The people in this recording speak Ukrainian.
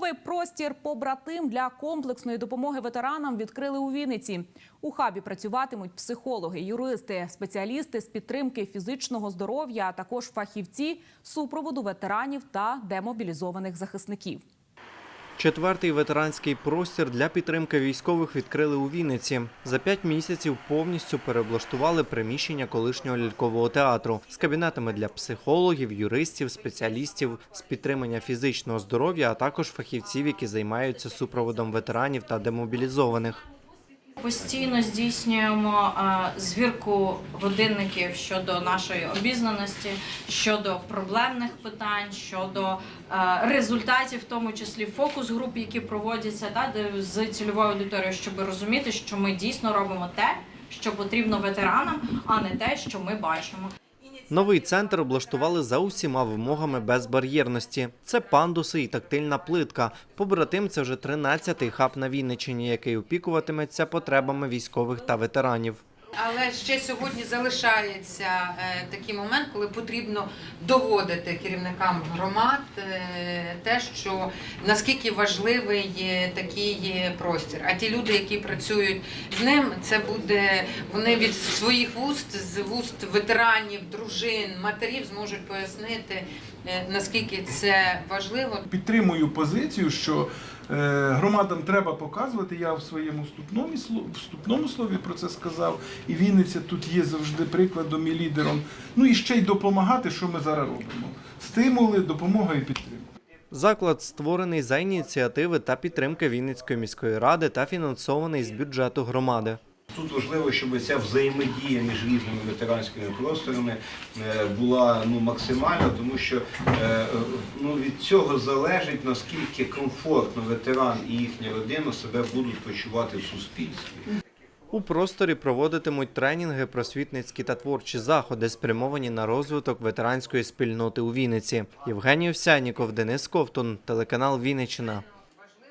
Новий простір побратим для комплексної допомоги ветеранам відкрили у Вінниці. У хабі працюватимуть психологи, юристи, спеціалісти з підтримки фізичного здоров'я, а також фахівці супроводу ветеранів та демобілізованих захисників. Четвертий ветеранський простір для підтримки військових відкрили у Вінниці. За п'ять місяців повністю переоблаштували приміщення колишнього лялькового театру з кабінетами для психологів, юристів, спеціалістів з підтримання фізичного здоров'я, а також фахівців, які займаються супроводом ветеранів та демобілізованих. Постійно здійснюємо е, звірку годинників щодо нашої обізнаності, щодо проблемних питань, щодо е, результатів, в тому числі фокус груп, які проводяться та з цільовою аудиторією, щоб розуміти, що ми дійсно робимо те, що потрібно ветеранам, а не те, що ми бачимо. Новий центр облаштували за усіма вимогами безбар'єрності. Це пандуси і тактильна плитка. Побратим це вже 13-й хаб на Вінниччині, який опікуватиметься потребами військових та ветеранів. Але ще сьогодні залишається е, такий момент, коли потрібно доводити керівникам громад е, те, що наскільки важливий такий простір. А ті люди, які працюють з ним, це буде вони від своїх вуст, з вуст ветеранів, дружин, матерів зможуть пояснити е, наскільки це важливо. Підтримую позицію, що громадам треба показувати. Я в своєму вступному, вступному слові про це сказав. І Вінниця тут є завжди прикладом і лідером. Ну і ще й допомагати, що ми зараз робимо. Стимули, допомога і підтримка. Заклад створений за ініціативи та підтримки Вінницької міської ради та фінансований з бюджету громади. Тут важливо, щоб ця взаємодія між різними ветеранськими просторами е, була ну, максимальна, тому що е, ну, від цього залежить наскільки комфортно ветеран і їхня родина себе будуть почувати в суспільстві. У просторі проводитимуть тренінги, просвітницькі та творчі заходи, спрямовані на розвиток ветеранської спільноти у Вінниці. Євгеній Овсяніков, Денис Ковтун, телеканал Вінниччина.